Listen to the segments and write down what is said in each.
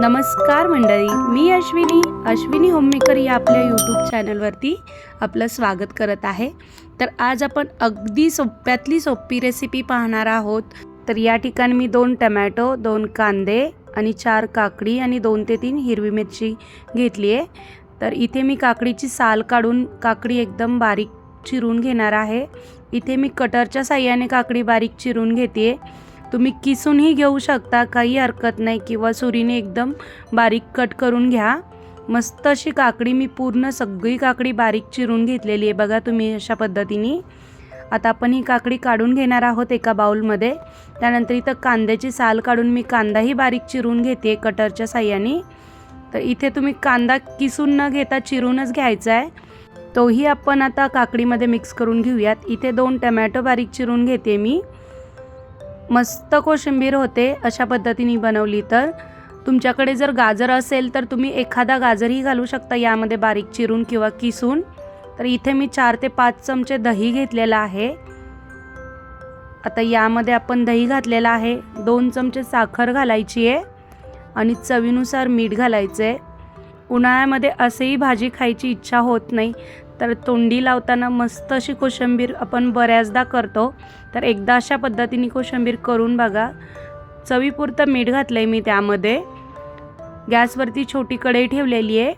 नमस्कार मंडळी मी अश्विनी. अश्विनी होममेकर या आपल्या यूट्यूब चॅनलवरती आपलं स्वागत करत आहे. तर आज आपण अगदी सोप्यातली सोपी रेसिपी पाहणार आहोत. तर या ठिकाणी मी दोन टमॅटो दोन कांदे आणि चार काकडी आणि दोन ते तीन हिरवी मिरची घेतली आहे. तर इथे मी काकडीची साल काढून काकडी एकदम बारीक चिरून घेणार आहे. इथे मी कटरच्या साह्याने काकडी बारीक चिरून घेते आहे तुम्ही किसूनही घेऊ शकता काही हरकत नाही. किंवा सुरीने एकदम बारीक कट करून घ्या. मस्त अशी काकडी मी पूर्ण सगळी काकडी बारीक चिरून घेतलेली आहे. बघा तुम्ही अशा पद्धतीने. आता आपण ही काकडी काढून घेणार आहोत एका बाऊलमध्ये त्यानंतर इथं कांद्याची साल काढून मी कांदाही बारीक चिरून घेते कटरच्या साह्याने. तर इथे तुम्ही कांदा किसून न घेता चिरूनच घ्यायचा आहे. तोही आपण आता काकडीमध्ये मिक्स करून घेऊयात. इथे दोन टमॅटो बारीक चिरून घेते मी. मस्त कोशिंबीर होते अशा पद्धतीने बनवली तर. तुमच्याकडे जर गाजर असेल तर तुम्ही एखादा गाजरही घालू शकता यामध्ये बारीक चिरून किंवा किसून. तर इथे मी चार ते पाच चमचे दही घेतलेलं आहे. आता यामध्ये आपण दही घातलेलं आहे. दोन चमचे साखर घालायची आहे आणि चवीनुसार मीठ घालायचं आहे उन्हाळ्यामध्ये असेही भाजी खायची इच्छा होत नाही. तर तोंडी लावताना मस्त अशी कोशिंबीर आपण बऱ्याचदा करतो. तर एकदा अशा पद्धतीने कोशिंबीर करून बघा. चवीपुरतं मीठ घातलं आहे मी त्यामध्ये. गॅसवरती छोटी कढई ठेवलेली आहे.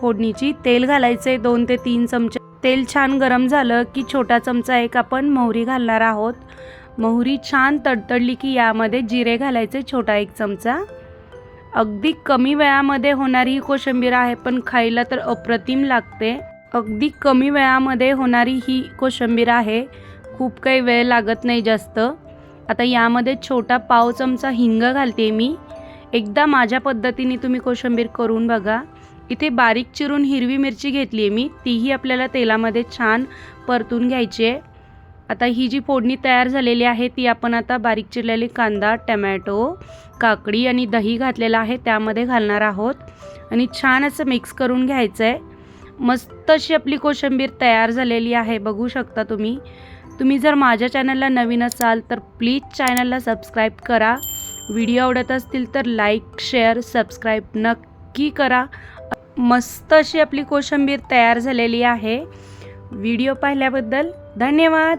फोडणीची तेल घालायचं आहे दोन ते तीन चमचे. तेल छान गरम झालं की छोटा चमचा एक आपण मोहरी घालणार आहोत. मोहरी छान तडतडली की यामध्ये जिरे घालायचे छोटा एक चमचा. अगदी कमी वेळामध्ये होणारी ही कोशिंबीर आहे पण खायला तर अप्रतिम लागते. अगदी कमी वेळामध्ये होणारी ही कोशिंबीर आहे. खूप काही वेळ लागत नाही जास्त. आता यामध्ये छोटा पाव चमचा हिंग घालते मी. एकदा माझ्या पद्धतीने तुम्ही कोशिंबीर करून बघा. इथे बारीक चिरून हिरवी मिरची घेतली आहे मी. तीही आपल्याला तेलामध्ये छान परतून घ्यायची आहे. आता ही जी फोडणी तयार झालेली आहे ती आपण आता बारीक चिरलेली कांदा टमॅटो काकडी आणि दही घातलेलं आहे त्यामध्ये घालणार आहोत. आणि छान असं मिक्स करून घ्यायचं आहे मस्त अशी आपली कोशिंबीर तयार झालेली आहे बघू शकता तुम्ही. तुम्ही जर माझ्या चॅनलला नवीन असाल तर प्लीज चॅनलला सबस्क्राईब करा. व्हिडिओ आवडत असतील तर लाईक शेअर सबस्क्राईब नक्की करा. मस्त अशी आपली कोशिंबीर तयार झालेली आहे. व्हिडिओ पाहिल्याबद्दल धन्यवाद.